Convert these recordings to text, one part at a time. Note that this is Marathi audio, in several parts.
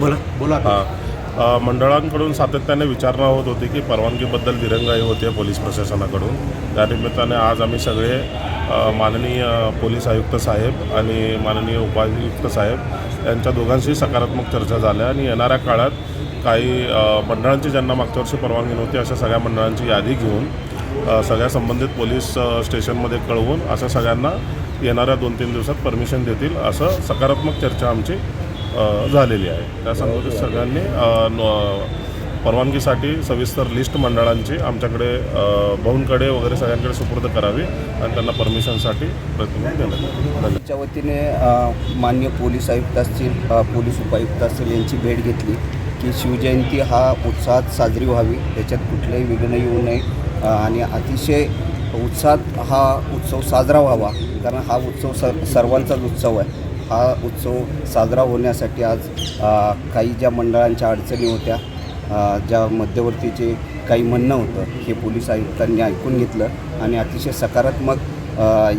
बोला. बोला. हा. मंडळांकडून सातत्याने विचारणा होत होती की परवानगीबद्दल दिरंगाई होते पोलीस प्रशासनाकडून. त्या निमित्ताने आज आम्ही सगळे माननीय पोलीस आयुक्त साहेब आणि माननीय उपायुक्त साहेब यांच्या दोघांशी सकारात्मक चर्चा झाल्या आणि येणाऱ्या काळात काही मंडळांची ज्यांना मागच्या वर्षी परवानगी नव्हती अशा सगळ्या मंडळांची यादी घेऊन सगळ्या संबंधित पोलीस स्टेशनमध्ये कळवून असं सगळ्यांना येणाऱ्या दोन तीन दिवसात परमिशन देतील असं सकारात्मक चर्चा आमची झालेली आहे. त्या संबंधित सगळ्यांनी परवानगीसाठी सविस्तर लिस्ट मंडळांची आमच्याकडे भाऊंकडे वगैरे सगळ्यांकडे सुपूर्द करावी आणि त्यांना परमिशनसाठी प्रयत्न देण्यात वतीने मान्य पोलीस आयुक्त असतील पोलीस उपायुक्त असतील यांची भेट घेतली की शिवजयंती हा उत्साहात साजरी व्हावी. त्याच्यात कुठलंही विघ्न येऊ नये. आणि अतिशय उत्साहात हा उत्सव साजरा व्हावा. कारण हा उत्सव स सर्वांचाच उत्सव आहे. हा उत्सव साजरा होण्यासाठी आज काही ज्या मंडळांच्या अडचणी होत्या ज्या मध्यवर्तीचे काही म्हणणं होतं हे पोलीस आयुक्तांनी ऐकून घेतलं आणि अतिशय सकारात्मक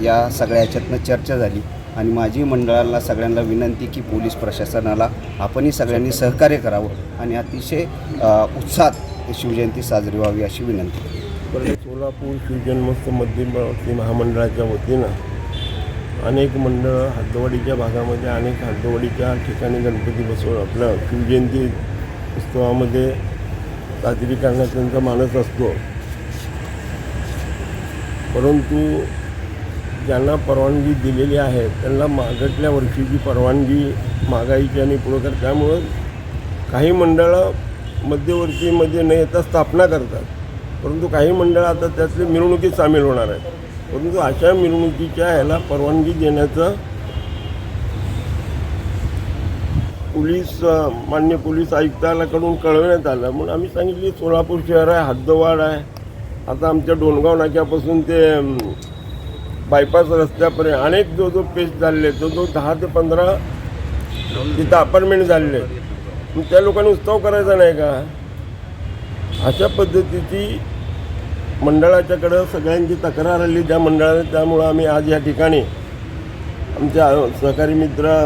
या सगळ्या ह्याच्यातनं चर्चा झाली. आणि माझी मंडळाला सगळ्यांना विनंती की पोलीस प्रशासनाला आपणही सगळ्यांनी सहकार्य करावं आणि अतिशय उत्साहात शिवजयंती साजरी व्हावी अशी विनंती. सोलापूर शिवजन्मोत्सव मध्यवर्ती महामंडळाच्या वतीनं अनेक मंडळं हद्दवाडीच्या भागामध्ये अनेक हद्दवाडीच्या ठिकाणी गणपती बसवून आपलं शिवजयंती उत्सवामध्ये साजरी करण्याचा त्यांचा मानस असतो. परंतु ज्यांना परवानगी दिलेली आहे त्यांना मागटल्या वर्षीची परवानगी मागायची आणि पुढं त्यामुळं काही मंडळं मध्यवर्तीमध्ये न येता स्थापना करतात. परंतु काही मंडळं आता त्यातली मिरवणुकीत सामील होणार आहेत. परंतु अशा मिरवणुकीच्या ह्याला परवानगी देण्याचं पोलीस मान्य पोलीस आयुक्तालाकडून कळवण्यात आलं. म्हणून आम्ही सांगितली सोलापूर शहर आहे हद्दवाड आहे. आता आमच्या डोणगाव नाक्यापासून ते बायपास रस्त्यापर्यंत अनेक जो जो पेच झालेले आहेत, जो जो दहा ते पंधरा तिथं अपार्टमेंट झालेले आहेत. त्या लोकांनी उत्सव करायचा नाही का? अशा पद्धतीची मंडळाच्याकडं सगळ्यांची तक्रार आली ज्या मंडळाने त्यामुळं आम्ही आज या ठिकाणी आमच्या सहकारी मित्र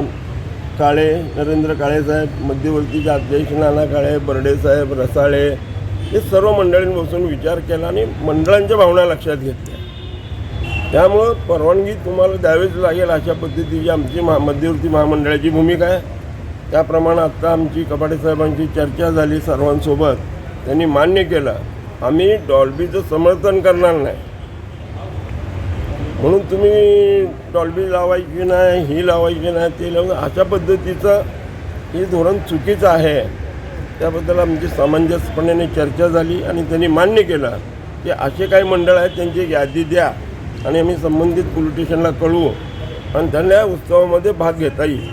काळे नरेंद्र काळेसाहेब मध्यवर्तीचे अध्यक्ष नाना काळे बर्डेसाहेब रसाळे हे सर्व मंडळींनी बसून विचार केला आणि मंडळांच्या भावना लक्षात घेतल्या. त्यामुळं परवानगी तुम्हाला द्यावीच लागेल अशा पद्धतीची आमची महा मध्यवर्ती महामंडळाची भूमिका आहे. त्याप्रमाणे आत्ता आमची कपाडे साहेबांची चर्चा झाली सर्वांसोबत. त्यांनी मान्य केलं. आम्ही डॉल्बीचं समर्थन करणार नाही. म्हणून तुम्ही डॉल्बी लावायची नाही ही लावायची नाही ते लावून अशा पद्धतीचं हे धोरण चुकीचं आहे. त्याबद्दल आमची सामंजस्यपणाने चर्चा झाली आणि त्यांनी मान्य केलं. की असे काही मंडळ आहेत त्यांची एक यादी द्या आणि आम्ही संबंधित पोलीस स्टेशनला कळवू आणि त्यांना या उत्सवामध्ये भाग घेता येईल.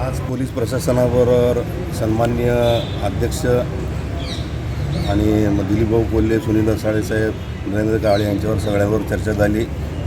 आज पोलीस प्रशासनाबरोबर सन्मान्य अध्यक्ष आणि दिलीपभाऊ कोल्हे सुनील रसाळे साहेब नरेंद्र काळे यांच्यावर सगळ्यावर चर्चा झाली.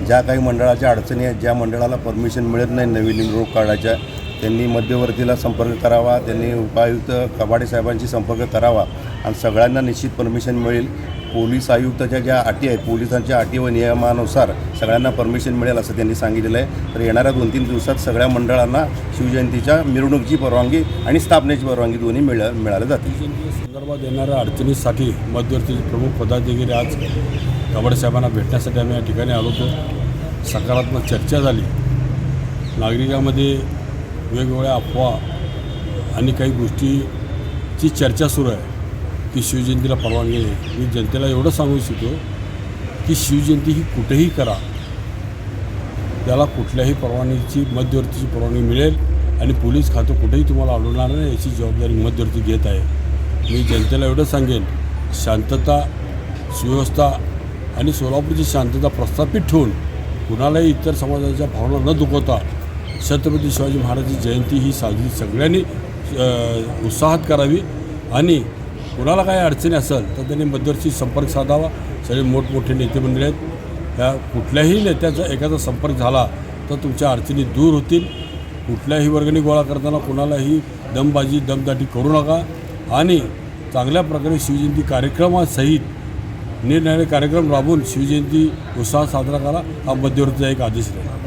ज्या काही मंडळाच्या अडचणी आहेत ज्या मंडळाला परमिशन मिळत नाही नवीन रोग काढायच्या त्यांनी मध्यवर्तीला संपर्क करावा त्यांनी उपायुक्त कबाडे साहेबांशी संपर्क करावा आणि सगळ्यांना निश्चित परमिशन मिळेल. पोलीस आयुक्ताच्या ज्या अटी आहेत पोलिसांच्या अटी व नियमानुसार सगळ्यांना परमिशन मिळेल असं त्यांनी सांगितलेलं आहे. तर येणाऱ्या दोन तीन दिवसात सगळ्या मंडळांना शिवजयंतीच्या मिरवणुकीची परवानगी आणि स्थापनेची परवानगी दोन्ही मिळ मिळाल्या जातील संदर्भात येणाऱ्या अडचणीसाठी मध्यवर्ती प्रमुख पदाधिकारी आज कबाडे साहेबांना भेटण्यासाठी आम्ही या ठिकाणी आलो होतो. सकारात्मक चर्चा झाली. नागरिकांमध्ये वेगवेगळ्या अफवा आणि काही गोष्टीची चर्चा सुरू आहे. की शिवजयंतीला परवानगी नाही मी जनतेला एवढं सांगू इच्छितो की शिवजयंती ही कुठेही करा. त्याला कुठल्याही परवानगीची मध्यवर्तीची परवानगी मिळेल आणि पोलीस खातं कुठेही तुम्हाला आढळणार नाही याची जबाबदारी मध्यवर्ती घेत आहे. मी जनतेला एवढं सांगेन शांतता सुव्यवस्था आणि सोलापूरची शांतता प्रस्थापित ठेवून कुणालाही इतर समाजाच्या भावना न दुखवता छत्रपती शिवाजी महाराजांची जयंती ही साजरी सगळ्यांनी उत्साहात करावी आणि कुणाला काही अडचणी असेल तर त्यांनी मध्यवर्ती संपर्क साधावा. सगळे मोठमोठे नेते मंडळी आहेत. त्या कुठल्याही नेत्याचा एखादा संपर्क झाला तर तुमच्या अडचणी दूर होतील. कुठल्याही वर्गणी गोळा करताना कुणालाही दमबाजी दमदाटी करू नका. आणि चांगल्या प्रकारे शिवजयंती कार्यक्रमासहित निरनिराळे कार्यक्रम राबवून शिवजयंती उत्साहात साजरा करा. हा मध्यवर्तीचा एक आदेश राहील.